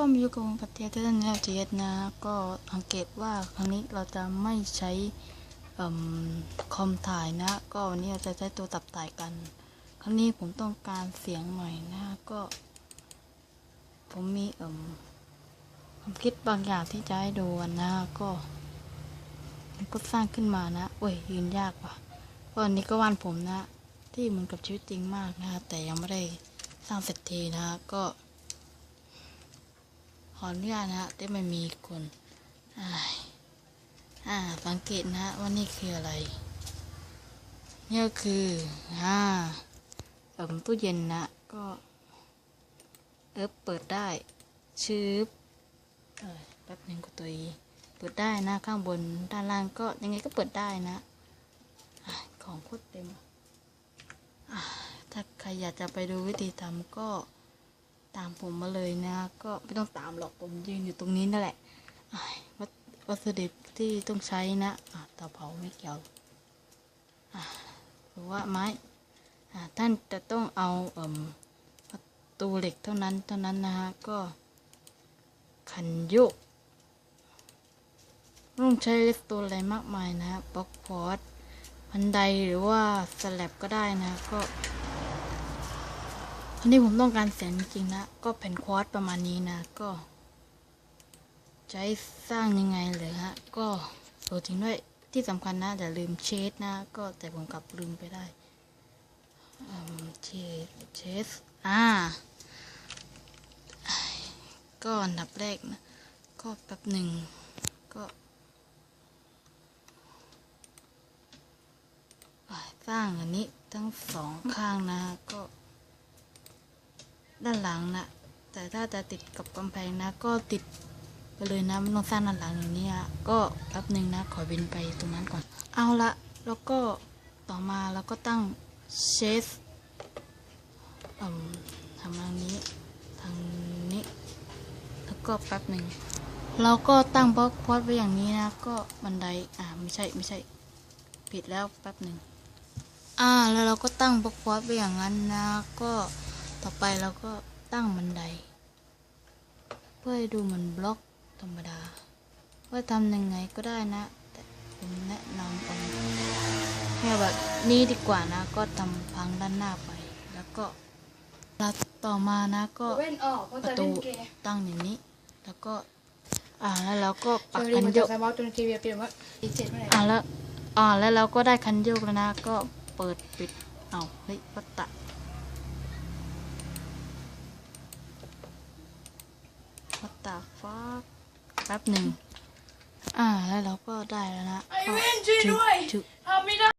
ก็มีอยู่กับผมกับเทียที่ท่านแนวเทียนะก็สังเกตว่าครั้งนี้เราจะไม่ใช้อคอมถ่ายนะ ก็วันนี้เราจะใช้ตัวตับถ่ายกัน ครั้งนี้ผมต้องการเสียงหน่อยนะก็ ผมมีเอ่มความคิดบางอย่างที่จะให้ดูนนะก็ก็สร้างขึ้นมานะโอ้ยยืนยากว่ะเพราะอันนี้ก็วานผมนะ ที่เหมือนกับชีวิตจริงมากนะ แต่ยังไม่ได้สร้างเสร็จทีนะก็ ขออนุญาตนะฮะที่ไม่มีคนอ้ายอ่าสังเกตนะฮะว่านี่คืออะไรนี่ก็คืออ่าเอิ่มตู้เย็นนะก็เอิบเปิดได้ชืบเออแป๊บหนึ่งก็ตัวอีเปิดได้นะข้างบนด้านล่างก็ยังไงก็เปิดได้นะอะของโคตรเต็มถ้าใครอยากจะไปดูวิธีทำก็ ตามผมมาเลยนะ ก็ไม่ต้องตามหรอกผมยืนอยู่ตรงนี้นั่นแหละวัตวัสดุที่ต้องใช้นะะเตาเผาไม่เกี่ยวหรือว่าไม้ท่านจะต้องเอาเอ่มประตูเหล็กเท่านั้นเท่านั้นนะฮะก็ ขันโยกไม่ต้องใช้เลสโตนอะไรมากมายนะบล็อกพอร์ตบันไดหรือว่าสแลบก็ได้นะ ก็ วันนี้ผมต้องการแสนจริงนะ ก็แผ่นควอตประมาณนี้นะ ก็จะให้สร้างยังไงเลยฮะ ก็โหลดทิ้งด้วยที่สำคัญนะอย่าลืมเชดนะ ก็แต่ผมกลับลืมไปได้เชดเชดอ่า ก็อันดับแรกนะ ก็แป๊บหนึ่งก็สร้างอันนี้ทั้งสองข้างนะก็ ด้านหลังนะแต่ถ้าจะติดกับกำแพงนะ ก็ติดไปเลยนะไม่ต้องสร้างด้านหลังอย่างนี้อะก็แป๊บหนึ่งนะขอบินไปตรงนั้นก่อน เอาละแล้วก็ต่อมาเราก็ตั้งเชสทำทางนี้ทางนี้ แล้วก็แป๊บหนึ่งเราก็ตั้งบล็อกพอดไว้อย่างนี้นะ ก็บันไดอ่าไม่ใช่ไม่ใช่ ผิดแล้วแป๊บหนึ่งอ่าแล้วเราก็ตั้งบล็อกพอดไว้อย่างนั้นนะ ก็ ต่อไปเราก็ตั้งบันได เพื่อให้ดูเหมือนบล็อกธรรมดา ว่าทำยังไงก็ได้นะ แต่ผมแนะนำเอาแค่แบบนี้ดีกว่านะ ก็ทำพังด้านหน้าไป แล้วก็แล้วต่อมานะก็เว้นออกเพราะปจะระเล่ตูนเกมตั้งอย่างนี้ แล้วก็ อ่าแล้วเราก็ปักเจอคัดีนมันโยจะกสมาร์ทจนทีวีเปลี่ยนว่าอีเจ็ดเมื่อไหร่อ่าแล้วอ่าแล้วเราก็ได้คันโยกแล้วนะ ก็เปิดปิดเอาเฮ้ยวัตตะวัตตะฟักแป๊บหนึ่ง อ่า แล้วเราก็ได้แล้วนะไอ้เว้นช่วยด้วยจุ๊บเอา